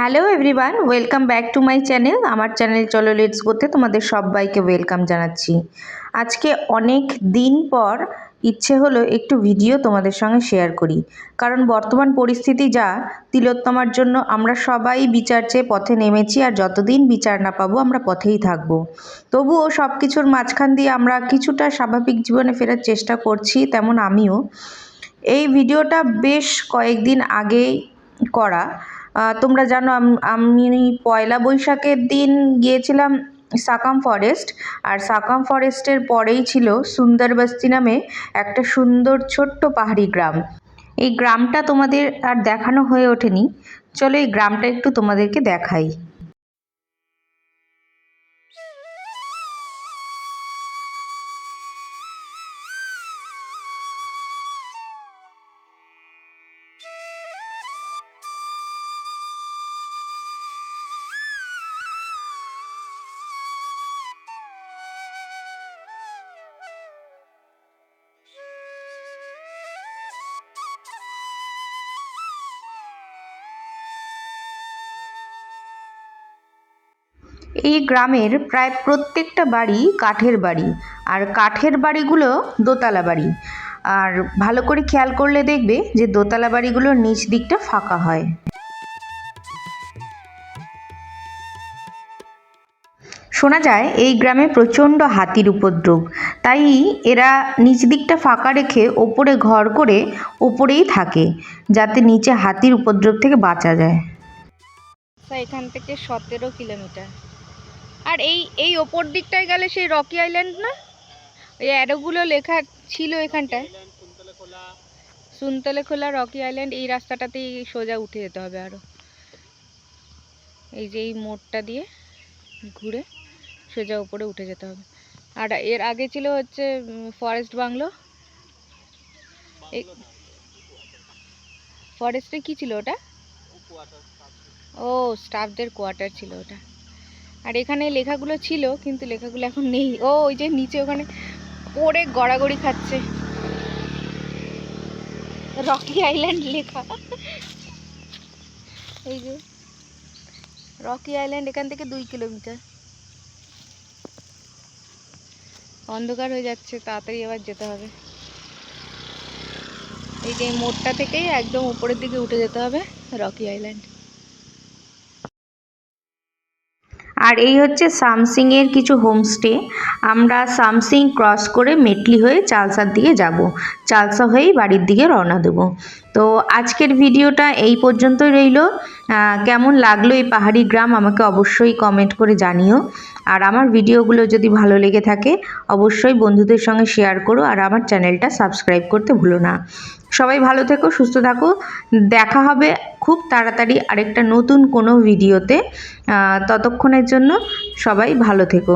Hello everyone welcome back to my channel আমার channel চলো let's গোতে তোমাদের সবাইকে ওয়েলকাম জানাচ্ছি। আজকে অনেক দিন পর ইচ্ছে হলো একটু ভিডিও তোমাদের সঙ্গে শেয়ার করি। কারণ বর্তমান পরিস্থিতি যা, তিলোত্তমার জন্য আমরা সবাই বিচার চেয়ে পথে নেমেছি আর যতদিন বিচার না পাবো আমরা পথেই থাকব। তবুও সব কিছুর মাঝখান দিয়ে আমরা কিছুটা স্বাভাবিক জীবনে ফেরার চেষ্টা করছি, তেমন আমিও। এই ভিডিওটা বেশ কয়েকদিন আগেই করা। তোমরা জানো আমি পয়লা বৈশাখের দিন গিয়েছিলাম সাকাম ফরেস্ট, আর সাকাম ফরেস্টের পরেই ছিল সুন্দরবস্তি নামে একটা সুন্দর ছোট্ট পাহাড়ি গ্রাম। এই গ্রামটা তোমাদের আর দেখানো হয়ে ওঠেনি। চলো এই গ্রামটা একটু তোমাদেরকে দেখাই। এই গ্রামের প্রায় প্রত্যেকটা বাড়ি কাঠের বাড়ি, আর কাঠের বাড়িগুলো দোতলা বাড়ি। আর ভালো করে খেয়াল করলে দেখবে যে দোতলা বাড়িগুলোর নিচ দিকটা ফাঁকা হয়। শোনা যায়, এই গ্রামে প্রচণ্ড হাতির উপদ্রব। তাই এরা নিচ দিকটা ফাঁকা রেখে ওপরে ঘর করে ওপরেই থাকে, যাতে নিচে হাতির উপদ্রব থেকে বাঁচা যায়। এখান থেকে সতেরো কিলোমিটার। আর এই এই ওপর দিকটায় গেলে সেই রকি আইল্যান্ড না? ওই অ্যারোগুলো লেখা ছিল এখানটায়। সুনতলে খোলা রকি আইল্যান্ড, এই রাস্তাটাতেই সোজা উঠে যেতে হবে আরও এই যে এই মোড়টা দিয়ে ঘুরে সোজা উপরে উঠে যেতে হবে। আর এর আগে ছিল হচ্ছে ফরেস্ট বাংলো ফরেস্টে কি ছিল ওটা? ও স্টাফদের কোয়ার্টার ছিল ওটা। আর এখানে লেখাগুলো ছিল, কিন্তু লেখাগুলো এখন নেই। ও, ওই যে নিচে ওখানে পড়ে গড়াগড়ি খাচ্ছে। রকি আইল্যান্ড লেখা। এই যে, রকি আইল্যান্ড এখান থেকে দুই কিলোমিটার। অন্ধকার হয়ে যাচ্ছে, তাড়াতাড়ি আবার যেতে হবে। এই যে মোড়টা থেকেই একদম উপরের দিকে উঠে যেতে হবে রকি আইল্যান্ড। আর এই হচ্ছে সামসিংয়ের কিছু হোমস্টে আমরা সামসিং ক্রস করে মেটলি হয়ে চালসার দিকে যাব। চালসা হয়েই বাড়ির দিকে রওনা দেবো। তো আজকের ভিডিওটা এই পর্যন্তই রইল। কেমন লাগল এই পাহাড়ি গ্রাম আমাকে অবশ্যই কমেন্ট করে জানিও। আর আমার ভিডিওগুলো যদি ভালো লেগে থাকে, অবশ্যই বন্ধুদের সঙ্গে শেয়ার করো আর আমার চ্যানেলটা সাবস্ক্রাইব করতে ভুলো না। সবাই ভালো থেকো, সুস্থ থাকো। দেখা হবে খুব তাড়াতাড়ি আরেকটা নতুন কোনো ভিডিওতে ততক্ষণের জন্য সবাই ভালো থেকো।